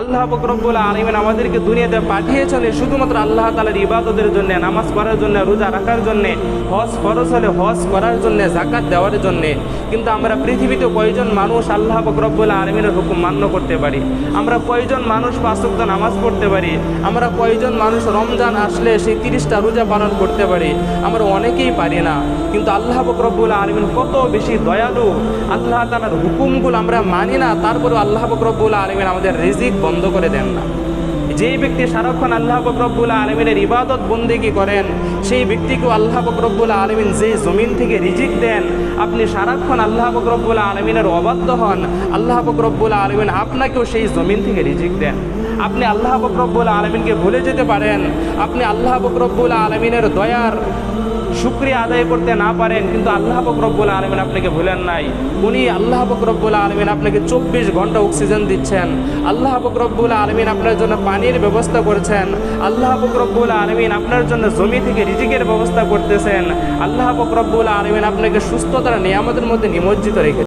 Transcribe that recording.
আল্লাহ বকরবুল আলমিন আমাদেরকে দুনিয়াতে পাঠিয়েছেন শুধুমাত্র আল্লাহ তালার ইবাদতের জন্য, নামাজ পড়ার জন্য, রোজা রাখার জন্যে, হজ ফরজ হলে হজ করার জন্য জাকাত দেওয়ার জন্যে। কিন্তু আমরা পৃথিবীতে কয়জন মানুষ আল্লাহ বকরব্বুল আলমিনের হুকুম মান্য করতে পারি? আমরা কয়জন মানুষ পাঁচক্ত নামাজ পড়তে পারি? আমরা কয়জন মানুষ রমজান আসলে সেই তিরিশটা রোজা পালন করতে পারি? আমরা অনেকেই পারি না। কিন্তু আল্লাহ বকরব্বুল আলমিন কত বেশি দয়ালু। আল্লাহ তালার হুকুমগুলো আমরা মানি না, তারপরেও আল্লাহ বকরব্বুল আলমিন আমাদের রিজিক বন্ধ করে দেন না। যেই ব্যক্তি সারাক্ষণ আল্লাহ বকরব্বুল আলমিনের ইবাদত বন্দিগি করেন, সেই ব্যক্তিকে আল্লাহ বকরব্বুল আলমিন যে জমিন থেকে রিজিক দেন, আপনি সারাক্ষণ আল্লাহ বকরব্বুল আলমিনের অবাধ্য হন। আল্লাহ বকরব্বুল আলমিন আপনাকেও সেই জমিন থেকে রিজিক দেন। আপনি আল্লাহ বকরব্বুল আলমিনকে ভুলে যেতে পারেন। আপনি আল্লাহ বকরব্বুল আলমিনের দয়ার শুক্রিয়া আদায় করতে না পারেন, কিন্তু আল্লাহ বকরব্বুল আলমিন আপনাকে ভুলেন নাই। উনি আল্লাহ বকরব্বুল আলমিন আপনাকে চব্বিশ ঘণ্টা অক্সিজেন দিচ্ছেন। আল্লাহ বকরব্বুল আলমিন আপনার জন্য পানির ব্যবস্থা করছেন। আল্লাহ বকরব্বুল আলমিন আপনার জন্য জমি থেকে রিজিকের ব্যবস্থা করতেছেন। আল্লাহ বকরব্বুল আলমিন আপনাকে সুস্থতার নিয়ামতের মধ্যে নিমজ্জিত রেখে